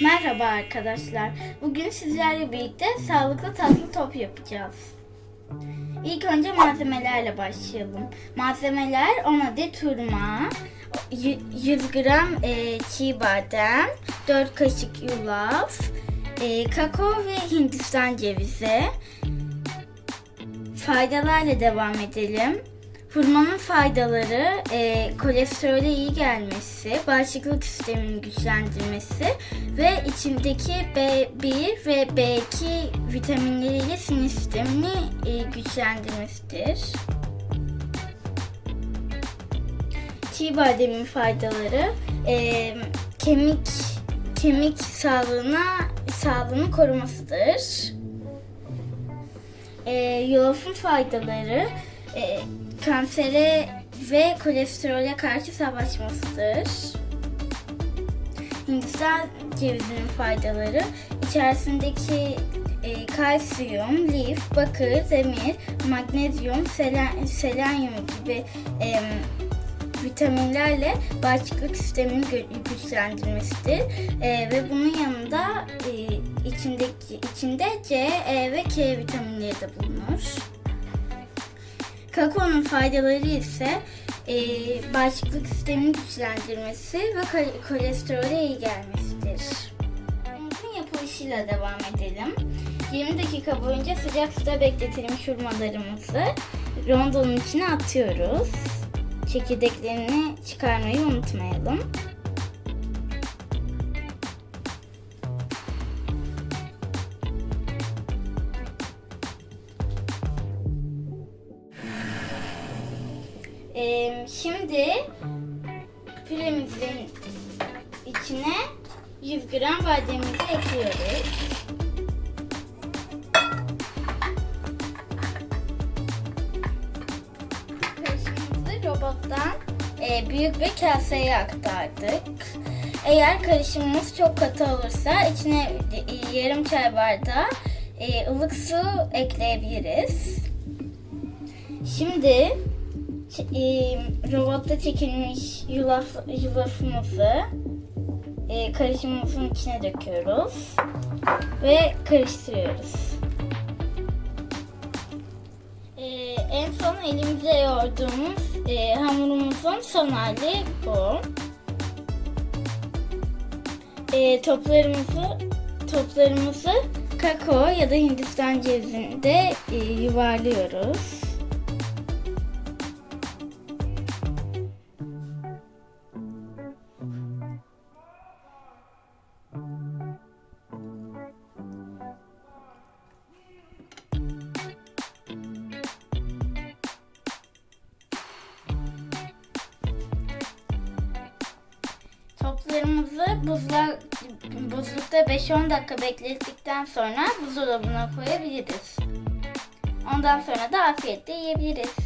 Merhaba arkadaşlar. Bugün sizlerle birlikte sağlıklı tatlı top yapacağız. İlk önce malzemelerle başlayalım. Malzemeler 10 adet hurma, y- 100 gram e, çiğ badem, 4 kaşık yulaf, e, kakao ve hindistan cevizi. Faydalarla devam edelim. Hurmanın faydaları e, kolesterole iyi gelmesi, bağışıklık sistemini güçlendirmesi ve içindeki B1 ve B2 vitaminleriyle sinir sistemini e, güçlendirmesidir. Çiğ bademin faydaları e, kemik kemik sağlığına sağlığını korumasıdır. E, yulafın faydaları e, kansere ve kolesterole karşı savaşmasıdır. Hindistan cevizinin faydaları içerisindeki e, kalsiyum, lif, bakır, demir, magnezyum, selen, selenyum gibi e, vitaminlerle bağışıklık sistemini gü- güçlendirmesidir. E, ve bunun yanında e, içindeki içinde C, E ve K vitaminleri de bulunur. Kakaonun faydaları ise e, bağışıklık sistemini güçlendirmesi ve kol- kolesterole iyi gelmesidir. Bunun yapılışıyla devam edelim. 20 dakika boyunca sıcak suda bekletilmiş hurmalarımızı rondonun içine atıyoruz. Çekirdeklerini çıkarmayı unutmayalım. Ee, şimdi püremizin içine 100 gram bademimizi ekliyoruz. Karışımımızı robottan e, büyük bir kaseye aktardık. Eğer karışımımız çok katı olursa içine e, yarım çay bardağı e, ılık su ekleyebiliriz. Şimdi e, robotta çekilmiş yulaf, yulafımızı e, karışımımızın içine döküyoruz ve karıştırıyoruz. E, en son elimizle yoğurduğumuz e, hamurumuzun son hali bu. E, toplarımızı toplarımızı kakao ya da hindistan cevizinde e, yuvarlıyoruz. Toplarımızı buzla, buzlukta 5-10 dakika beklettikten sonra buzdolabına koyabiliriz. Ondan sonra da afiyetle yiyebiliriz.